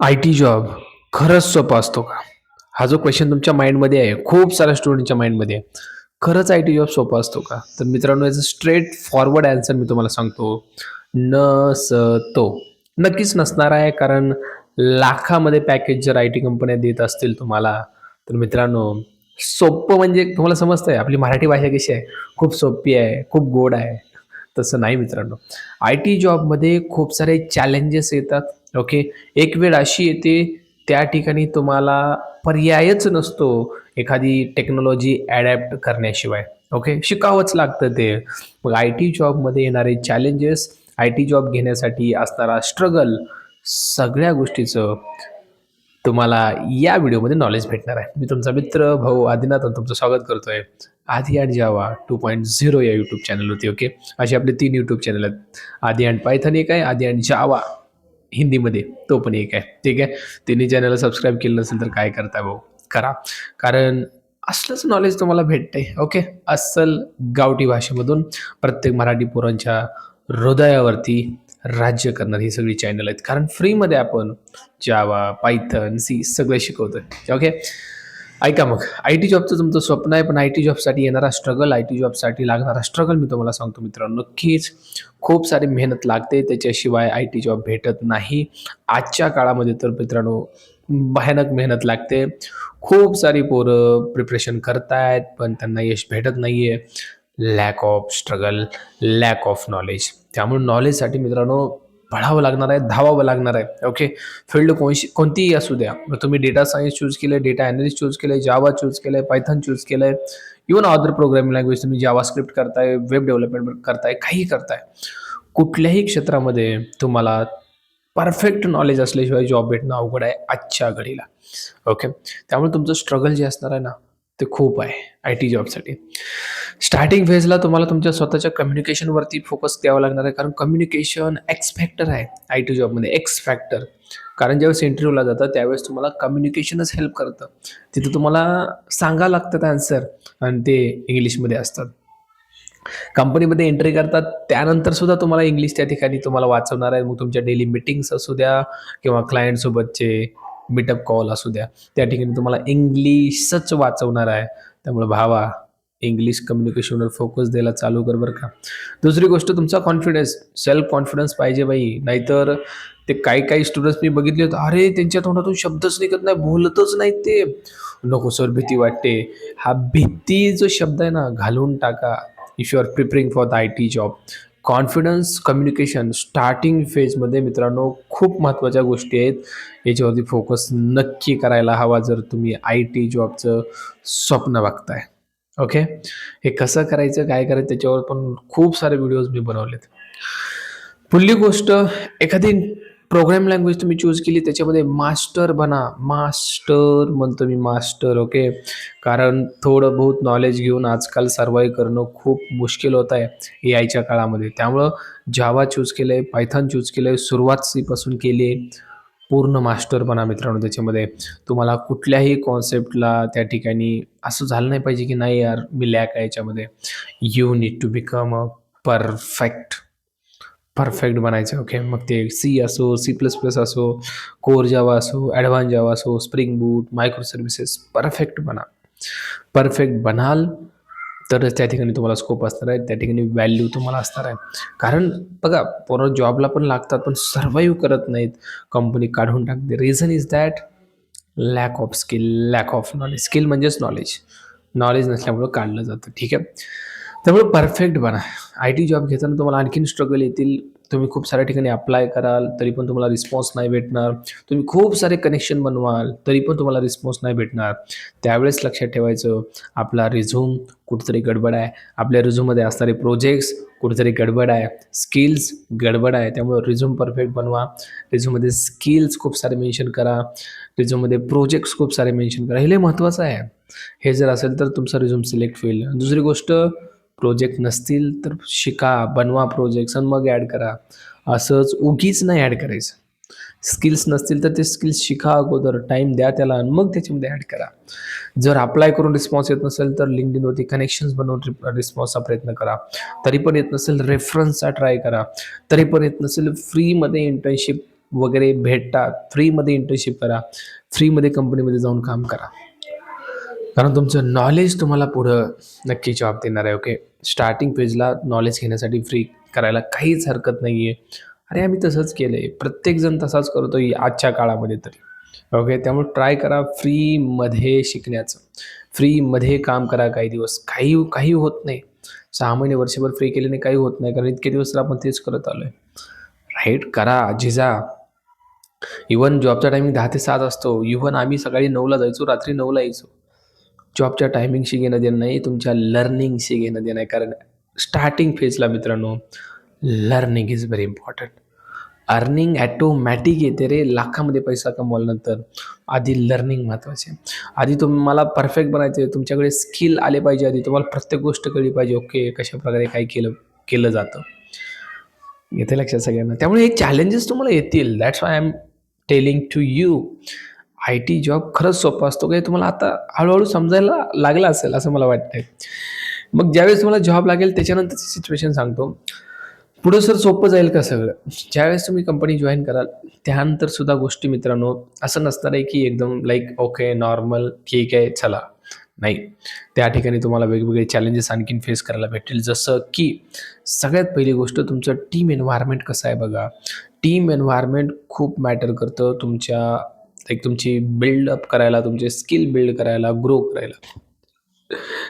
I T job खरंच सोपा असतो का? हा जो क्वेश्चन तुमच्या माइंडमध्ये आहे, खूप साऱ्या स्टुडंटच्या माइंडमध्ये आहे. खरंच आय टी जॉब सोपा असतो का? तर मित्रांनो याचं स्ट्रेट फॉरवर्ड ॲन्सर मी तुम्हाला सांगतो. नसतो. नक्कीच नसणार आहे कारण लाखामध्ये पॅकेज जर आय टी कंपन्या देत असतील तुम्हाला, तर मित्रांनो सोपं म्हणजे तुम्हाला समजतंय आपली मराठी भाषा कशी आहे, खूप सोपी आहे, खूप गोड आहे. तसं नाही मित्रांनो. आय टी जॉबमध्ये खूप सारे चॅलेंजेस येतात. ओके. एक वेळ अशी येते त्या ठिकाणी तुम्हाला पर्यायच नसतो एखादी टेक्नॉलॉजी ॲडॅप्ट करण्याशिवाय. ओके. शिकावंच लागतं ते. मग आय टी जॉबमध्ये येणारे चॅलेंजेस, आय टी जॉब घेण्यासाठी असणारा स्ट्रगल सगळ्या गोष्टीचं तुम्हाला या व्हिडिओमध्ये नॉलेज भेटणार आहे. मी तुमचा मित्र भाऊ आदिनाथ आणि तुमचं स्वागत करतो आहे आधी अँड जावा 2.0 या यूट्यूब चॅनलवरती. ओके. असे आपले तीन यूट्यूब चॅनल आहेत. आधी अँड पायथन एक आहे, आधी अँड जावा हिंदीमध्ये तो पण एक आहे. ठीक आहे. तिन्ही चॅनलला सबस्क्राईब केलं नसेल तर काय करता भाऊ? करा. कारण असलंच नॉलेज तुम्हाला भेटते ओके. अस्सल गावठी भाषेमधून प्रत्येक मराठी पोरांच्या हृदयावरती राज्य करणार ही सगळी चॅनल आहेत. कारण फ्रीमध्ये आपण जावा, पायथन, सी सगळं शिकवतोय. ओके. ऐका मग आय टी जॉबचं तुमचं स्वप्न आहे, पण आय टी जॉबसाठी येणारा स्ट्रगल, आय टी जॉबसाठी लागणारा स्ट्रगल मी तुम्हाला सांगतो मित्रांनो. नक्कीच खूप सारी मेहनत लागते. त्याच्याशिवाय आय टी जॉब भेटत नाही. आजच्या काळामध्ये तर मित्रांनो भयानक मेहनत लागते. खूप सारी पोरं प्रिपरेशन करतायत, पण त्यांना यश भेटत नाही आहे lack of struggle, lack of knowledge. त्यामुळे नॉलेजसाठी मित्रांनो पळावं लागणार आहे, धावावं लागणार आहे. ओके. फील्ड कोणशी कोणतीही असू द्या. मग तुम्ही डेटा सायन्स चूज केलंय, डेटा अनालिस्ट चूज केलंय, जावा चूज केलंय, पायथन चूज केलंय, इव्हन अदर प्रोग्रामिंग लँग्वेज तुम्ही जावास्क्रिप्ट करताय, वेब डेव्हलपमेंट करताय, काही करताय. कुठल्याही क्षेत्रामध्ये तुम्हाला परफेक्ट नॉलेज असल्याशिवाय जॉब भेटणं अवघड आहे आजच्या घडीला. ओके. त्यामुळे तुमचं स्ट्रगल जे असणार आहे ना, ते खूप आहे आय टी जॉबसाठी. स्टार्टिंग फेजला तुम्हाला तुमच्या स्वतःच्या कम्युनिकेशनवरती फोकस द्यावा लागणार आहे. कारण कम्युनिकेशन एक्स फॅक्टर आहे आय टी जॉबमध्ये, एक्स फॅक्टर. कारण ज्यावेळेस इंटरव्ह्यूला जातं त्यावेळेस तुम्हाला कम्युनिकेशनच हेल्प करतं. तिथं तुम्हाला सांगावं लागतात आन्सर आणि ते इंग्लिशमध्ये असतात. कंपनीमध्ये एंट्री करतात त्यानंतर सुद्धा तुम्हाला इंग्लिश त्या ठिकाणी तुम्हाला वाचवणार आहे. मग तुमच्या डेली मिटिंग्स असू द्या किंवा क्लायंटसोबतचे मीटअप कॉल असू द्या. त्या ठिकाणी तुम्हाला इंग्लिशच वाचवणार आहे. त्यामुळे भावा इंग्लिश कम्युनिकेशनवर फोकस द्यायला चालू कर बरं का. दुसरी गोष्ट तुमचा कॉन्फिडन्स, सेल्फ कॉन्फिडन्स पाहिजे बाई. नाहीतर ते काही-काही स्टुडंट्स मी बघितले होते अरे त्यांच्या तोंडातून शब्दच निघत नाही, बोलतच नाहीत ते. नको सर भीती वाटते. हा भीती जो शब्द आहे ना घालून टाका. If you are preparing for the I T job. Confidence, communication starting फेजमध्ये मित्रांनो खूप महत्त्वाच्या गोष्टी आहेत. याच्यावरती फोकस नक्की करायला हवा जर तुम्ही आय टी जॉबचं स्वप्न बघताय. ओके. हे कसं करायचं, काय करायचं त्याच्यावर पण खूप सारे व्हिडिओज मी बनवलेत. पुढली गोष्ट एखादी प्रोग्राम लँग्वेज तुम्ही चूज केली त्याच्यामध्ये मास्टर बना. मास्टर म्हणतो मी मास्टर. ओके. कारण थोडं बहुत नॉलेज घेऊन आजकाल सर्व्हाईव्ह करणं खूप मुश्किल होत आहे एआयच्या काळामध्ये. त्यामुळं जावा चूज केलं आहे पायथन चूज केलंय, सुरुवात सीपासून केली आहे. पूर्ण मास्टर बना मित्रांनो त्याच्यामध्ये. तुम्हाला कुठल्याही कॉन्सेप्टला त्या ठिकाणी असं झालं नाही पाहिजे की नाही यार मी लॅक आहे याच्यामध्ये. You need to become a perfect. Perfect बनायचं. ओके. मग ते सी असो, सी प्लस प्लस असो, कोर जावा असो, ॲडव्हान्स जावा असो, Spring Boot, micro services perfect बना. परफेक्ट बनाल तरच त्या ठिकाणी तुम्हाला स्कोप असणार आहे. त्या ठिकाणी व्हॅल्यू तुम्हाला असणार आहे. कारण बघा पोरं जॉबला पण लागतात पण सर्व्हाईव्ह करत नाहीत. कंपनी काढून टाकते. Reason is that lack of skill, lack of knowledge. Skill म्हणजेच नॉलेज. नॉलेज नसल्यामुळं काढलं जातं. ठीक आहे. त्यामुळे परफेक्ट बना. आय टी जॉब घेताना तुम्हाला आणखीन स्ट्रगल येतील. तुम्ही खूप साऱ्या ठिकाणी अप्लाय कराल तरी पण तुम्हाला रिस्पॉन्स नाही भेटणार. तुम्ही खूप सारे कनेक्शन बनवाल तरी पण तुम्हाला रिस्पॉन्स नाही भेटणार. त्यावेळेस लक्षात ठेवायचं आपला रिझ्यूम कुठेतरी गडबड आहे. आपल्या रिझ्यूममध्ये असणारे प्रोजेक्ट्स कुठेतरी गडबड आहे. स्किल्स गडबड आहे. त्यामुळे रिझ्यूम परफेक्ट बनवा. रिझ्यूममध्ये स्किल्स खूप सारे मेन्शन करा. रिझ्यूममध्ये प्रोजेक्ट्स खूप सारे मेन्शन करा. हे लय महत्त्वाचं आहे. हे जर असेल तर तुमचा रिझ्यूम सिलेक्ट होईल. दुसरी गोष्ट प्रोजेक्ट नसतील तर शिका, बनवा प्रोजेक्ट्स आणि मग ॲड करा. असंच उगीच नाही ॲड करायचं. स्किल्स नसतील तर ते स्किल्स शिका अगोदर, टाईम द्या त्याला आणि मग त्याच्यामध्ये ॲड करा. जर अप्लाय करून रिस्पॉन्स येत नसेल तर LinkedInवरती कनेक्शन्स बनवून रिस्पॉन्सचा प्रयत्न करा. तरी पण येत नसेल रेफरन्सचा ट्राय करा. तरी पण येत नसेल फ्रीमध्ये इंटर्नशिप वगैरे भेटतात फ्रीमध्ये इंटर्नशिप करा फ्रीमध्ये कंपनीमध्ये जाऊन काम करा कारण तुमचं नॉलेज तुम्हाला पुढं नक्की जॉब देणार आहे ओके स्टार्टिंग पेजला नॉलेज घेण्यासाठी फ्री करायला काहीच हरकत नाही आहे अरे आम्ही तसंच केलं आहे प्रत्येकजण तसाच करतो आहे आजच्या काळामध्ये तरी. ओके त्यामुळे ट्राय करा फ्रीमध्ये शिकण्याचं. फ्रीमध्ये काम करा काही दिवस. काही काही होत नाही. सहा महिने वर्षभर फ्री केल्याने काही होत नाही. कारण इतके दिवस तर आपण तेच करत आलो आहे राईट करा जिजा. इवन जॉबचा टायमिंग दहा ते सात असतो. इवन आम्ही सकाळी नऊला जायचो रात्री नऊला यायचो. जॉबच्या टायमिंगशी घेणं देणं नाही तुमच्या लर्निंगशी घेणं देणं आहे. कारण स्टार्टिंग फेजला मित्रांनो learning is very important earning automatic येते रे लाखामध्ये पैसा कमवल्यानंतर. आधी लर्निंग महत्त्वाचे आधी तुम्हाला परफेक्ट बनायचं आहे. तुमच्याकडे स्किल आले पाहिजे आधी. तुम्हाला प्रत्येक गोष्ट कळली पाहिजे. ओके कशाप्रकारे काय केलं केलं जातं. येते लक्षात सगळ्यांना. त्यामुळे हे चॅलेंजेस तुम्हाला येतील. That's why I am telling to you I T job खरंच सोपा असतो काही तुम्हाला आता हळूहळू समजायला लागला असेल असं मला वाटतंय. मग ज्यावेळेस तुम्हाला जॉब लागेल त्याच्यानंतरची सिच्युएशन सांगतो. पुढं सर सोपं जाईल का सगळं? ज्यावेळेस तुम्ही कंपनी जॉईन कराल त्यानंतर सुद्धा गोष्टी मित्रांनो असं नसणार आहे की एकदम लाईक ओके नॉर्मल ठीक आहे चला. नाही. त्या ठिकाणी तुम्हाला वेगवेगळे चॅलेंजेस आणखीन फेस करायला भेटतील. जसं की सगळ्यात पहिली गोष्ट तुमचं टीम एन्व्हायरमेंट कसं आहे बघा. टीम एन्व्हायरमेंट खूप मॅटर करतं तुमच्या एक तुमची बिल्डअप करायला तुमचे स्किल बिल्ड करायला ग्रो करायला.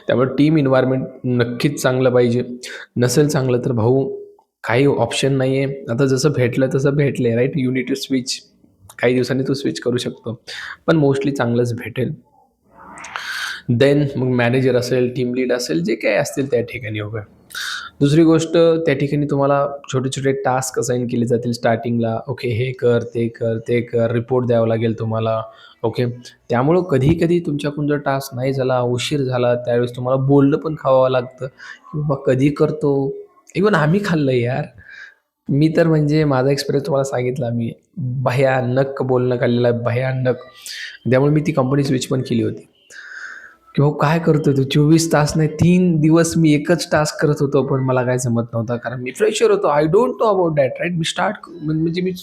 त्यामुळे टीम इन्व्हायरमेंट नक्कीच चांगलं पाहिजे. नसेल चांगलं तर भाऊ काही ऑप्शन नाही आहे आता जसं भेटलं तसं भेटले राईट युनिट टू स्विच काही दिवसांनी तू स्विच करू शकतो. पण मोस्टली चांगलंच भेटेल. देन मग मॅनेजर असेल टीम लीड असेल जे काही असतील त्या ठिकाणी उभं दुसरी गोष्ट त्या ठिकाणी तुम्हाला छोटे छोटे टास्क असाईन केले जातील स्टार्टिंगला ओके हे कर ते कर ते कर रिपोर्ट द्यावं लागेल तुम्हाला. ओके त्यामुळं कधी कधी तुमच्याकडून जर टास्क नाही झाला उशीर झाला त्यावेळेस तुम्हाला बोलणं पण खावावं लागतं. की बाबा कधी करतो? इवन आम्ही खाल्लं यार. मी तर म्हणजे माझा एक्सपिरियन्स तुम्हाला सांगितला मी. भयानक बोलणं खाल्लेलं आहे भयानक. त्यामुळे मी ती कंपनी स्विच पण केली होती. की भाऊ काय करतो तू? चोवीस तास नाही तीन दिवस मी एकच टास्क करत होतो पण मला काय जमत नव्हता कारण मी फ्रेशर होतो. I don't know about that right me start म्हणजे मी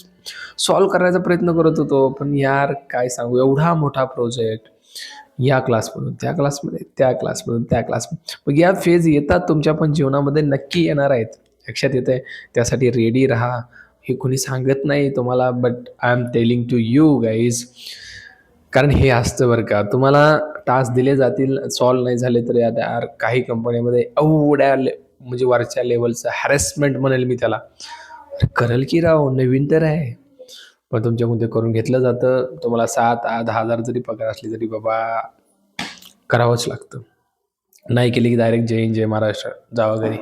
सॉल्व करायचा प्रयत्न करत होतो पण यार काय सांगू? एवढा मोठा प्रोजेक्ट या क्लासमधून त्या क्लासमध्ये त्या क्लासमधून त्या क्लासमध्ये मग या फेज येतात तुमच्या पण जीवनामध्ये नक्की येणार आहेत. लक्षात येत आहे त्यासाठी रेडी राहा. हे कोणी सांगत नाही तुम्हाला but I am telling to you guys कारण हे असतं बरं का. तुम्हाला टास्क दिले जातील सॉल्व नाही झाले तर यार यार काही कंपन्यामध्ये एवढ्या ले म्हणजे वरच्या लेवलचं हॅरेसमेंट म्हणेल मी त्याला. करल की राव नवीन तर आहे. पण तुमच्याकडून ते करून घेतलं जातं. तुम्हाला सात आठ दहा हजार जरी पगार असली तरी बाबा करावंच लागतं. नाही केली की डायरेक्ट जय हिंद जय महाराष्ट्र जावा घरी.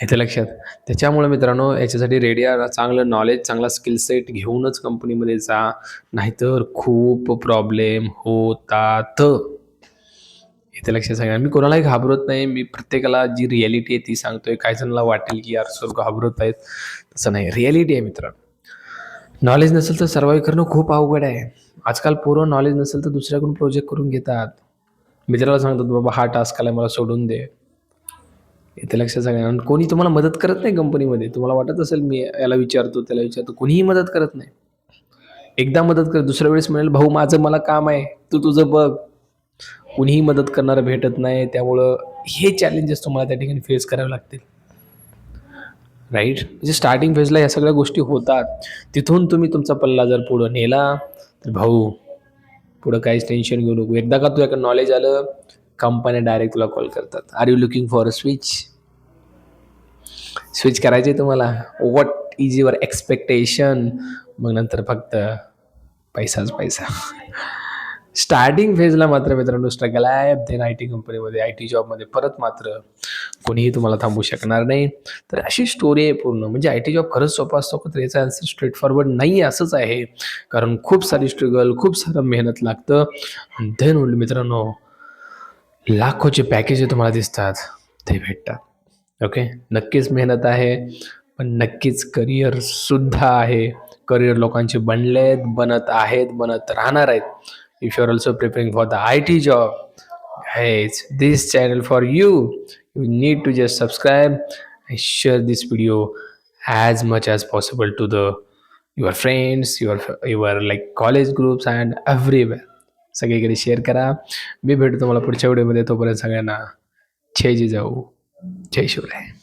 येते लक्षात. त्याच्यामुळे मित्रांनो याच्यासाठी रेडिया चांगलं नॉलेज चांगला स्किल सेट घेऊनच कंपनीमध्ये जा. नाहीतर खूप प्रॉब्लेम होतात. इथे लक्षात सांगा मी कोणालाही घाबरत नाही. मी प्रत्येकाला जी रिॲलिटी आहे ती सांगतोय. काही जणांना वाटेल की यार सर घाबरत आहेत. तसं नाही. रिॲलिटी आहे मित्रांनो. नॉलेज नसेल तर सर्वाईव्ह करणं खूप अवघड आहे. आजकाल पोरं नॉलेज नसेल तर दुसऱ्याकडून प्रोजेक्ट करून घेतात. मित्राला सांगतात बाबा हा टास्क आला मला सोडून दे. इथे लक्षात सांगा आणि कोणी तुम्हाला मदत करत नाही कंपनीमध्ये? तुम्हाला वाटत असेल मी याला विचारतो त्याला विचारतो. कोणीही मदत करत नाही. एकदा मदत कर दुसऱ्या वेळेस म्हणेल भाऊ माझं मला काम आहे. तू तुझं बघ. कुणीही मदत करणारं भेटत नाही. त्यामुळं हे चॅलेंजेस तुम्हाला त्या ठिकाणी फेस करावे लागतील. राईट म्हणजे स्टार्टिंग फेजला या सगळ्या गोष्टी होतात. तिथून तुम्ही तुमचा पल्ला जर पुढं नेला तर भाऊ पुढं काहीच टेन्शन घेऊ नको. एकदा का तुझ्याकडे नॉलेज आलं कंपन्या डायरेक्ट तुला कॉल करतात. Are you looking for a switch switch करायचे तुम्हाला? वॉट इज युअर एक्सपेक्टेशन मग नंतर फक्त पैसाच पैसा. स्टार्टिंग फेजला मात्र मित्रांनो स्ट्रगल आहे. देन आय टी कंपनीमध्ये आय टी जॉबमध्ये परत मात्र कोणीही तुम्हाला थांबू शकणार नाही. तर अशी स्टोरी आहे पूर्ण. म्हणजे आय टी जॉब खरंच सोपा असतो तर याचा आन्सर स्ट्रेट फॉरवर्ड नाही असंच आहे. कारण खूप सारी स्ट्रगल खूप सारं मेहनत लागतं. देन ओल्ड मित्रांनो लाखोचे पॅकेज तुम्हाला दिसतात ते भेटतात. ओके नक्कीच मेहनत आहे पण नक्कीच करिअरसुद्धा आहे. करिअर लोकांचे बनले आहेत बनत आहेत बनत राहणार आहेत. If you are also preparing for the I T job हेच this channel for you you need to just subscribe and share this video as much as possible to the your friends your your like college groups and everywhere सगळीकडे share करा. मी भेटतो तुम्हाला पुढच्या व्हिडिओमध्ये तोपर्यंत सगळ्यांना जय जिजाऊ. जय शिवराय.